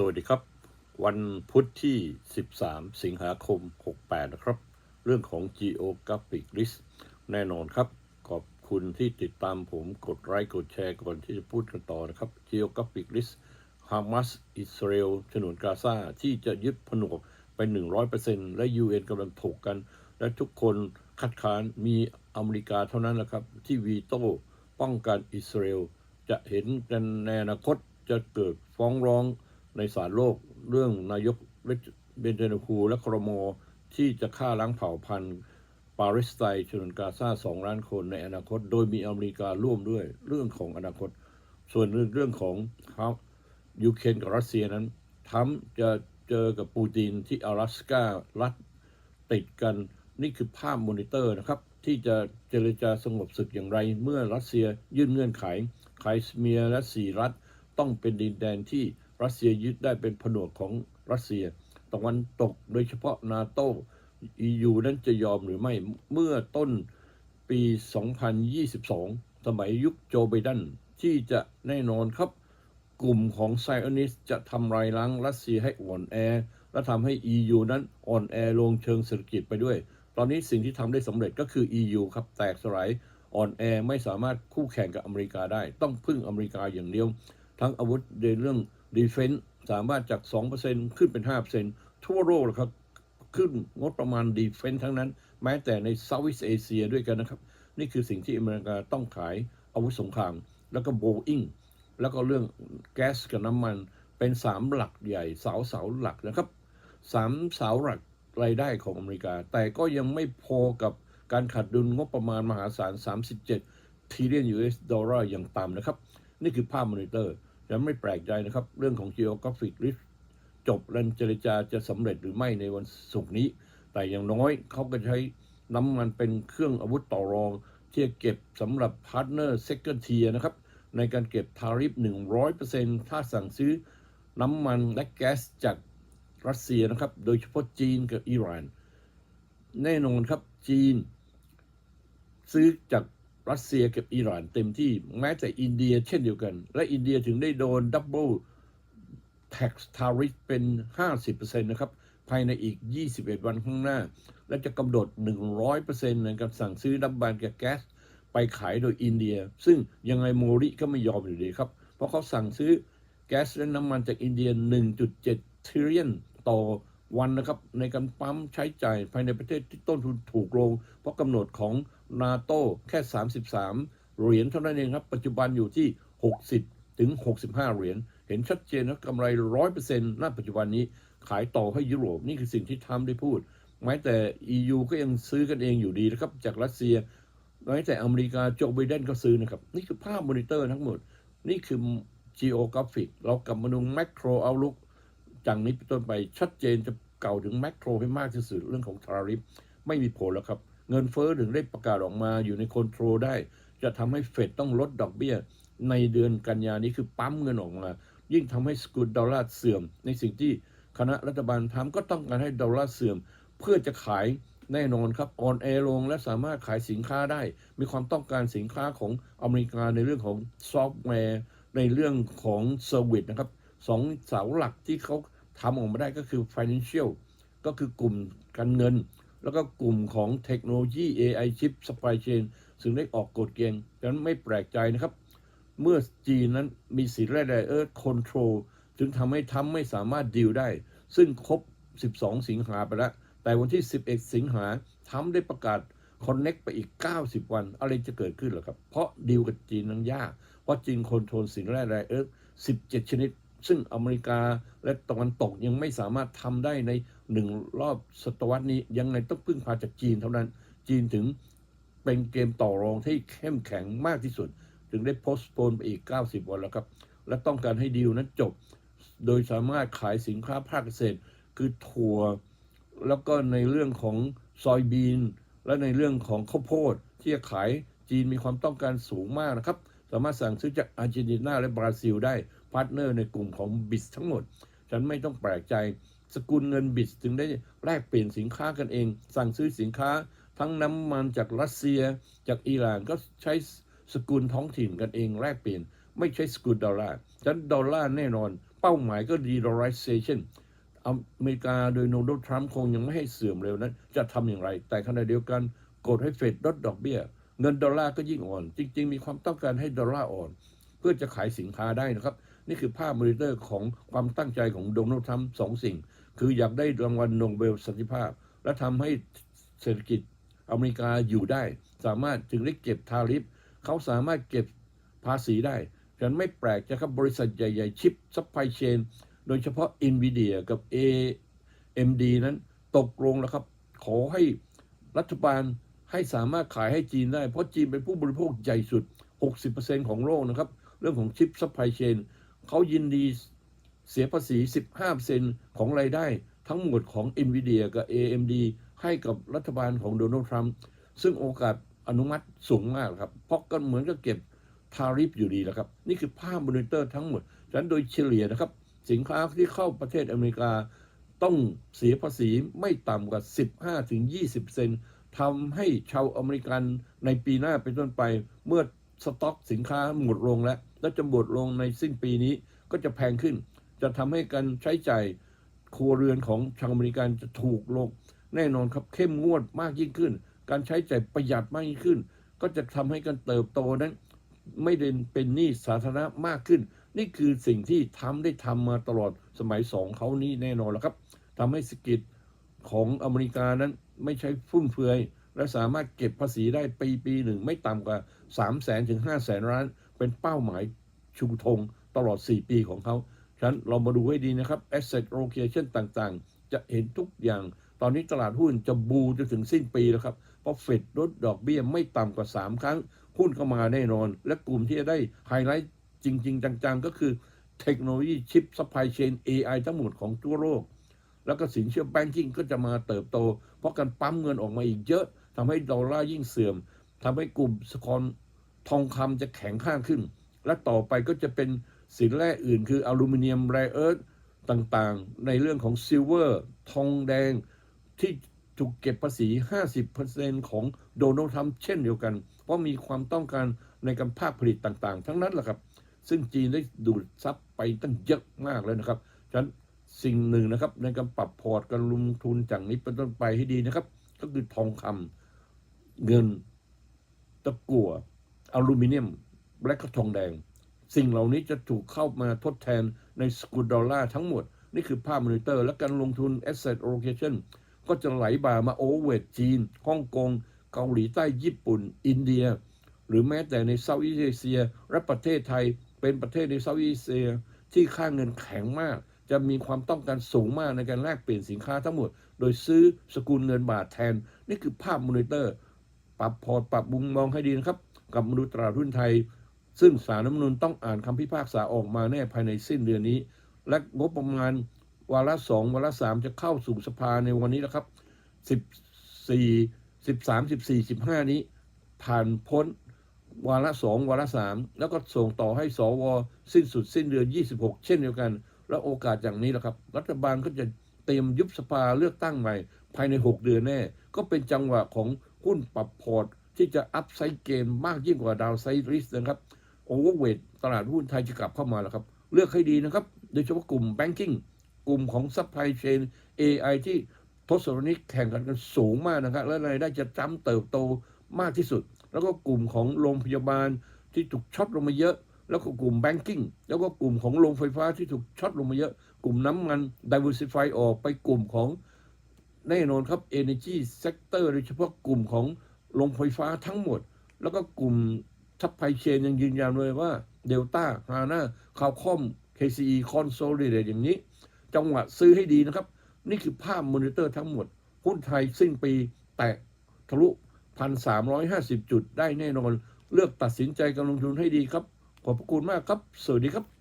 สวัสดีครับ วันพุธที่ 13 สิงหาคม 68 นะครับ เรื่องของ Geographic List แน่นอนครับ ขอบคุณที่ติดตามผมกดไลค์กดแชร์ก่อนที่จะพูดกันต่อนะครับ Geographic List ฮามาสอิสราเอลฉนวนกาซาที่จะยึดผนวกไป 100%และ UN กำลังถกกัน และทุกคนคัดค้านมีอเมริกาเท่านั้นแหละครับ ที่วีโต้ป้องกันอิสราเอลจะเห็นกันในอนาคตจะเกิดฟ้องร้อง ในสารโลกเรื่องนายกเบนเจนคูและครโมที่จะฆ่าล้างเผ่าพันธุ์ปาเลสไตน์ชนกาซาสองล้านคนในอนาคต โดยมีอเมริการ่วมด้วยเรื่องของอนาคต ส่วนเรื่องเรื่องครับยูเครนกับรัสเซียนั้นทั้มจะเจอกับปูตินที่阿拉斯การัฐติดกันนี่คือภาพมอนิเตอร์นะครับ ที่จะเจรจาสงบศึกอย่างไร เมื่อรัสเซียยื่นเงื่อนไขไคลเมียและสีรัฐต้องเป็นดินแดนที่ รัสเซียยึดได้เป็นผนวกของรัสเซียตะวันตกโดยเฉพาะนาโต้ EU นั้นจะยอมหรือไม่เมื่อต้นปี 2022 สมัยยุคโจไบเดนที่จะแน่นอนครับ กลุ่มของไซออนิสจะทำลายล้างรัสเซียให้อ่อนแอ และทำให้ EU นั้นอ่อนแอลงเชิงเศรษฐกิจไปด้วย ตอนนี้สิ่งที่ทำได้สำเร็จก็คือ EU ครับแตกสลายอ่อนแอไม่สามารถคู่แข่งกับอเมริกาได้ ต้องพึ่งอเมริกาอย่างเดียว ทั้งอาวุธในเรื่อง ดีเฟน s ์สามารถจาก 2%ขึ้นเป็น 5%ทั่วโลกเลยครับขึ้นงบประมาณดีเฟน s ์ทั้งนั้น แม้แต่ในเซาท์อีสเอเชียด้วยกันนะครับ นี่คือสิ่งที่อเมริกาต้องขายอาวุธสงคราม แล้วก็โบอิงแล้วก็เรื่องแก๊สกับน้ำมันเป็นสามหลักใหญ่เสาเสาหลักนะครับสามเสาหลักรายได้ของอเมริกา แต่ก็ยังไม่พอกับการขาดดุลงบประมาณมหาศาล 37 trillion US ดอลลาร์อย่างต่ำนะครับ นี่คือภาพมอนิเตอร์ จะไม่แปลกใจนะครับ เรื่องของ geographic risk จบรันเจรจาจะสำเร็จหรือไม่ในวันศุกร์นี้ แต่อย่างน้อยเขาก็ใช้น้ำมันเป็นเครื่องอาวุธต่อรอง ที่จะเก็บสำหรับพาร์ทเนอร์เซ c เ n d t i e r นะครับ ในการเก็บทาริฟ 100%ถ้าสั่งซื้อน้ำมันและแก๊สจากรัสเซียนะครับ โดยเฉพาะจีนกับอิหร่าน แน่นอนครับจีน ซื้อจาก รัสเซียกับอิหร่านเต็มที่แม้แต่อินเดียเช่นเดียวกัน และอินเดียถึงได้โดนดับเบิล tax tariff เป็น 50%นะครับ ภายในอีก 21 วันข้างหน้า และจะกำหนด 100%ในการสั่งซื้อน้ำมันกับแก๊ส ไปขายโดยอินเดีย ซึ่งยังไงโมริก็ไม่ยอมอยู่ดีครับ เพราะเขาสั่งซื้อแก๊สและน้ำมันจากอินเดีย 1.7 ทริลเลียนต่อวันนะครับ ในการปั๊มใช้จ่ายภายในประเทศที่ต้นทุนถูกลง เพราะกำหนดของ นาโตแค่ 33 เหรียญเท่านั้นเองครับ ปัจจุบันอยู่ที่ 60 ถึง 65 เหรียญ เห็นชัดเจนนะกำไร 100%ณปัจจุบันนี้ขายต่อให้ยุโรป นี่คือสิ่งที่ทำได้พูด แม้แต่ EU ก็ยังซื้อกันเองอยู่ดีนะครับ จากรัสเซียแม้แต่อเมริกาโจไบเดนก็ซื้อนะครับ นี่คือภาพมอนิเตอร์ทั้งหมด นี่คือ geographic เรากลับมาดู macro outlook จากนี้เป็นต้นไปชัดเจนจะเก่าถึง macro ให้มากที่สุดเรื่องของทาริฟไม่มีผลแล้วครับ เงินเฟ้อถึงได้ประกาศออกมาอยู่ในคอนโทรลได้ จะทำให้เฟดต้องลดดอกเบี้ย ในเดือนกันยานี้คือปั๊มเงินออกมา ยิ่งทำให้สกุลดอลลาร์เสื่อม ในสิ่งที่คณะรัฐบาลทำก็ต้องการให้ดอลลาร์เสื่อม เพื่อจะขายแน่นอนครับออนแอร์ลงและสามารถขายสินค้าได้ มีความต้องการสินค้าของอเมริกาในเรื่องของซอฟต์แวร์ในเรื่องของเซอร์วิสนะครับสองเสาหลักที่เขาทำออกมาได้ก็คือ financial ก็คือกลุ่มการเงิน แล้วก็กลุ่มของเทคโนโลยี AI chip supply chain ซึ่งได้ออกกฎเกณฑ์ดังนั้นไม่แปลกใจนะครับ เมื่อจีนนั้นมีสินแร่แร่เอิร์คอนโทรลจึงทำให้ทำไม่สามารถดีลได้ ซึ่งครบ 12 สิงหาไปแล้ว แต่วันที่ 11 สิงหาทำได้ประกาศคอนเน็กไปอีก 90 วัน อะไรจะเกิดขึ้นหรอครับ เพราะดีลกับจีนนั้นยาก เพราะจีนคอนโทรลสินแร่แร่เอิร์17 ชนิด ซึ่งอเมริกาและตะวันตกยังไม่สามารถทำได้ในหนึ่งรอบศตวรรษนี้ยังไงต้องพึ่งพาจากจีนเท่านั้น จีนถึงเป็นเกมต่อรองที่เข้มแข็งมากที่สุด ถึงได้โพสต์โปนไปอีก 90 วันแล้วครับ และต้องการให้ดีลนั้นจบ โดยสามารถขายสินค้าภาคเกษตร คือถั่ว แล้วก็ในเรื่องของซอยบีน และในเรื่องของข้าวโพด ที่จะขายจีนมีความต้องการสูงมากนะครับ สามารถสั่งซื้อจากอาร์เจนตินาและบราซิลได้ พาร์ทเนอร์ในกลุ่มของบิสทั้งหมด ฉันไม่ต้องแปลกใจสกุลเงินบิสถึงได้แลกเปลี่ยนสินค้ากันเอง สั่งซื้อสินค้า ทั้งน้ำมันจากรัสเซีย จากอิหร่านก็ใช้สกุลท้องถิ่นกันเองแลกเปลี่ยน ไม่ใช่สกุลดอลลาร์ฉะนั้นดอลลาร์แน่นอน เป้าหมายก็ de-dollarization อเมริกาโดยโดนัลด์ทรัมป์คงยังไม่ให้เสื่อมเร็วนั้น จะทำอย่างไร แต่ขณะเดียวกันกดให้เฟดลดดอกเบี้ย เงินดอลลาร์ก็ยิ่งอ่อน จริง ๆ มีความต้องการให้ดอลลาร์อ่อน เพื่อจะขายสินค้าได้นะครับ นี่คือภาพมอนิเตอร์ของความตั้งใจของโดนัลด์ทรัมป์สองสิ่ง คืออยากได้รางวัลโนเบลสันติภาพ และทำให้เศรษฐกิจอเมริกาอยู่ได้ สามารถจึงได้เก็บทาริฟเขาสามารถเก็บภาษีได้ฉะนั้นไม่แปลกนะครับบริษัทใหญ่ ๆ ชิปซัพพลายเชนโดยเฉพาะ NVIDIA กับ AMD นั้นตกลงแล้วครับ ขอให้รัฐบาลให้สามารถขายให้จีนได้ เพราะจีนเป็นผู้บริโภคใหญ่สุด 60%ของโลกนะครับ เรื่องของชิปซัพพลายเชน เขายินดีเสียภาษี 15%ของรายได้ทั้งหมดของ NVIDIA กับ AMD ให้กับรัฐบาลของโดนัลด์ทรัมป์ซึ่งโอกาสอนุมัติสูงมากครับ เพราะก็เหมือนกับเก็บทาริฟอยู่ดีแล้วครับ นี่คือภาพมอนิเตอร์ทั้งหมดฉะนั้นโดยเฉลี่ยนะครับ สินค้าที่เข้าประเทศอเมริกาต้องเสียภาษีไม่ต่ำกว่า 15-20%ทำให้ชาวอเมริกันในปีหน้าเป็นต้นไปเมื่อสต็อกสินค้าหมดลงแล้ว และจะหมดลงในสิ้นปีนี้ก็จะแพงขึ้น จะทำให้การใช้จ่ายครัวเรือนของชาวอเมริกันจะถูกลงแน่นอนครับเข้มงวดมากยิ่งขึ้น การใช้จ่ายประหยัดมากยิ่งขึ้น ก็จะทำให้การเติบโตนั้น ไม่เด่นเป็นหนี้สาธารณะมากขึ้น นี่คือสิ่งที่ทำได้ทำมาตลอดสมัยสองเขานี้แน่นอนแล้วครับทำให้เศรษฐกิจของอเมริกานั้นไม่ใช่ฟุ่มเฟือยและสามารถเก็บภาษีได้ปีปีหนึ่งไม่ต่ำกว่า 3 0 0แสนถึง 5 0 0แสนล้าน เป็นเป้าหมายชูธงตลอด 4 ปีของเขาฉะนั้นเรามาดูให้ดีนะครับ asset location ต่างๆ จะเห็นทุกอย่าง ตอนนี้ตลาดหุ้นจะบูจนถึงสิ้นปีแล้วครับ เพราะเฟดลดดอกเบี้ยไม่ต่ำกว่า 3 ครั้ง หุ้นเข้ามาแน่นอน และกลุ่มที่จะได้ไฮไลท์จริง ๆ จังๆ ก็คือเทคโนโลยีชิปซัพพลายเชน AI ทั้งหมดของทั่วโลก แล้วก็สินเชื่อแบงกิ้งก็จะมาเติบโต เพราะการปั๊มเงินออกมาอีกเยอะทำให้ดอลลาร์ยิ่งเสื่อมทำให้กลุ่มสกอน ทองคำจะแข็งข้างขึ้น และต่อไปก็จะเป็นสินแร่อื่น คืออลูมิเนียมแรเอิร์ธต่างๆ ในเรื่องของซิลเวอร์ทองแดงที่ถูกเก็บภาษี 50%ของโดนัลด์ทรัมป์เช่นเดียวกัน เพราะมีความต้องการในการภาคผลิตต่าง ๆ ทั้งนั้นแหละครับ ซึ่งจีนได้ดูดซับไปตั้งเยอะมากเลยนะครับฉะนั้นสิ่งหนึ่งนะครับในการปรับพอร์ตการลงทุนจากนี้เป็นต้นไปให้ดีนะครับ ก็คือทองคำเงินตะกั่ว อลูมิเนียมและก็ทองแดง สิ่งเหล่านี้จะถูกเข้ามาทดแทนในสกุลดอลลาร์ทั้งหมด นี่คือภาพมอนิเตอร์ และการลงทุน asset allocation ก็จะไหลบ่ามาโอเวอร์จีนฮ่องกง เกาหลีใต้ญี่ปุ่น อินเดีย หรือแม้แต่ในเซาท์อีสเอเชีย และประเทศไทยเป็นประเทศในเซาท์อีสเอเชียที่ค่าเงินแข็งมาก จะมีความต้องการสูงมากในการแลกเปลี่ยนสินค้าทั้งหมด โดยซื้อสกุลเงินบาทแทน นี่คือภาพมอนิเตอร์ ปรับพอร์ตปรับมุมมองให้ดีนะครับ กับมาดูตลาดหุ้นไทย ซึ่งสารน้ำนุนต้องอ่านคำพิพากษาออกมาแน่ภายในสิ้นเดือนนี้ และงบประมาณวาระสองวาระสามจะเข้าสู่สภาในวันนี้แล้วครับสิบสี่สิบสามสิบสี่สิบห้านี้ ผ่านพ้นวาระสองวาระสามแล้วก็ส่งต่อให้สวสิ้นสุดสิ้นเดือน26เช่นเดียวกัน แล้วโอกาสอย่างนี้แหละครับ รัฐบาลก็จะเตรียมยุบสภาเลือกตั้งใหม่ ภายใน6เดือนแน่ ก็เป็นจังหวะของหุ้นปรับพอร์ต ที่จะอัพไซด์เกมมากยิ่งกว่าดาวไซด์ริสนะครับโอเวอร์เวทตลาดหุ้นไทยจะกลับเข้ามาแล้วครับ เลือกให้ดีนะครับ โดยเฉพาะกลุ่มแบงกิ้งกลุ่มของซัพพลายเชน AI ที่ทศวรรษนี้แข่งกันกันสูงมากนะครับ และรายได้จะจ้ำเติบโตมากที่สุด แล้วก็กลุ่มของโรงพยาบาลที่ถูกช็อตลงมาเยอะ แล้วก็กลุ่มแบงกิ้งแล้วก็กลุ่มของโรงไฟฟ้าที่ถูกช็อตลงมาเยอะ กลุ่มน้ำมัน diversify ออกไปกลุ่มของแน่นอนครับ energy sector โดยเฉพาะกลุ่มของ โรงไฟฟ้าทั้งหมด แล้วก็กลุ่มทัพไพเชนยังยืนยันเลยว่าเดลต้าฮาน่าคาวคอม KCE Consolidate อย่างนี้ จังหวะซื้อให้ดีนะครับ นี่คือภาพมอนิเตอร์ทั้งหมด หุ้นไทยสิ้นปีแตะทะลุ 1,350 จุดได้แน่นอน เลือกตัดสินใจการลงทุนให้ดีครับ ขอบพระคุณมากครับ สวัสดีครับ